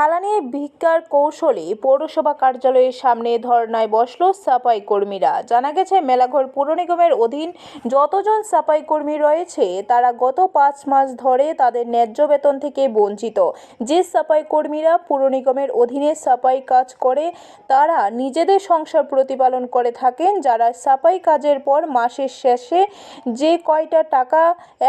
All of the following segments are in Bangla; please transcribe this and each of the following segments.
থালা ভিক্ষার কৌশলে পৌরসভা কার্যালয়ের সামনে ধর্নায় বসল সাফাই কর্মীরা। জানা গেছে, মেলাঘর পুর নিগমের অধীন যতজন সাফাই কর্মী রয়েছে, তারা গত পাঁচ মাস ধরে তাদের ন্যায্য বেতন থেকে বঞ্চিত। যে সাফাই কর্মীরা পুর নিগমের অধীনে সাফাই কাজ করে, তারা নিজেদের সংসার প্রতিপালন করে থাকেন, যারা সাফাই কাজের পর মাসের শেষে যে কয়টা টাকা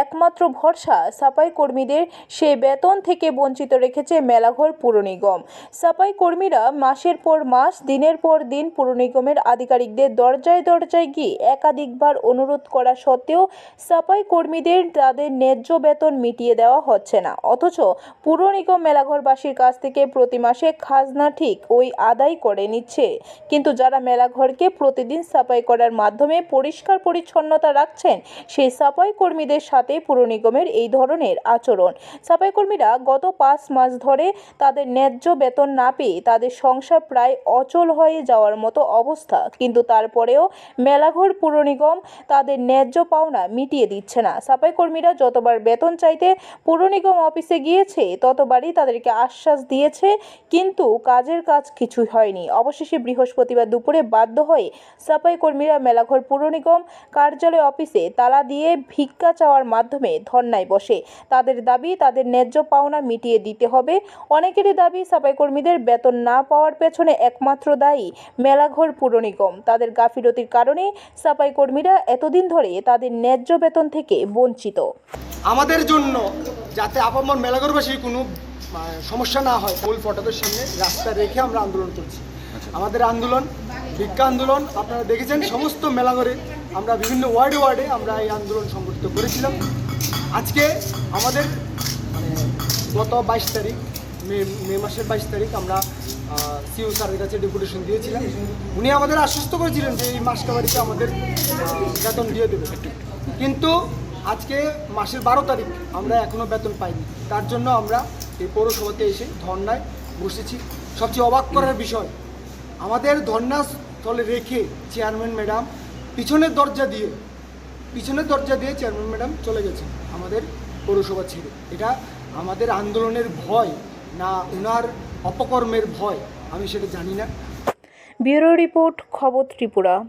একমাত্র ভরসা সাফাই কর্মীদের, সে বেতন থেকে বঞ্চিত রেখেছে মেলাঘর পুর নিগম সাফাই কর্মীরা মাসের পর মাস, দিনের পর দিন পুর নিগমের আধিকারিকদের দরজায় দরজায় গিয়ে একাধিকবার অনুরোধ করা সত্ত্বেও সাফাই কর্মীদের তাদের ন্যায্য বেতন মিটিয়ে দেওয়া হচ্ছে না। অথচ পুর নিগম মেলাঘরবাসীর কাছ থেকে প্রতি মাসে খাজনা ঠিক ওই আদায় করে নিচ্ছে। কিন্তু যারা মেলাঘরকে প্রতিদিন সাফাই করার মাধ্যমে পরিষ্কার পরিচ্ছন্নতা রাখছেন, সেই সাফাই কর্মীদের সাথে পুর নিগমের এই ধরনের আচরণ। সাফাই কর্মীরা গত পাঁচ মাস ধরে তাদের ন্যায্য বেতন না পেয়ে তাদের সংসার প্রায় অচল হয়ে যাওয়ার মতো অবস্থা। কিন্তু তারপরেও মেলাঘর পুর নিগম তাদের ন্যায্য পাওনা মিটিয়ে দিচ্ছে না। সাফাই কর্মীরা যতবার বেতন চাইতে পুর নিগম অফিসে গিয়েছে, ততবারই তাদেরকে আশ্বাস দিয়েছে, কিন্তু কাজের কাজ কিছুই হয়নি। অবশেষে বৃহস্পতিবার দুপুরে বাধ্য হয়ে সাফাই কর্মীরা মেলাঘর পুর নিগম কার্যালয় অফিসে তালা দিয়ে ভিক্ষা চাওয়ার মাধ্যমে ধর্নায় বসে। তাদের দাবি, তাদের ন্যায্য পাওনা মিটিয়ে দিতে হবে। অনেকেরই দাবি সাফাই কর্মীদের বেতন না পাওয়ার পেছনে একমাত্র দায়ী মেলাঘর পুর নিগম। তাদের গাফিলতির কারণে সাফাই কর্মীরা এতদিন ধরে তাদের ন্যায্য বেতন থেকে বঞ্চিত। আমাদের জন্য যাতে আপামর মেলাগরবাসীর কোনো সমস্যা না হয় মূল ফটকের সামনে রাস্তা রেখে আমরা আন্দোলন করছি। আমাদের আন্দোলন ভিক্ষা আন্দোলন আপনারা দেখেছেন সমস্ত মেলাঘরে আমরা বিভিন্ন ওয়ার্ডে ওয়ার্ডে আমরা এই আন্দোলন সংগঠিত করেছিলাম। আজকে আমাদের মানে গত বাইশ তারিখ মে মে মাসের বাইশ তারিখ আমরা সিও স্যারের কাছে ডেপুটেশন দিয়েছিলাম। উনি আমাদের আশ্বস্ত করেছিলেন যে এই মাসটা বাড়িতে আমাদের বেতন দিয়ে দেবে। কিন্তু আজকে মাসের বারো তারিখ আমরা এখনও বেতন পাইনি। তার জন্য আমরা এই পৌরসভাতে এসে ধর্নায় বসেছি। সবচেয়ে অবাক করার বিষয়, আমাদের ধর্নাস্থলে রেখে চেয়ারম্যান ম্যাডাম পিছনের দরজা দিয়ে, পিছনের দরজা দিয়ে চেয়ারম্যান ম্যাডাম চলে গেছেন আমাদের পৌরসভা ছেড়ে। এটা আমাদের আন্দোলনের ভয়। না উনার অপকর্মের ভয় আমি সেটা জানি না। ব্যুরো রিপোর্ট খবর ত্রিপুরা।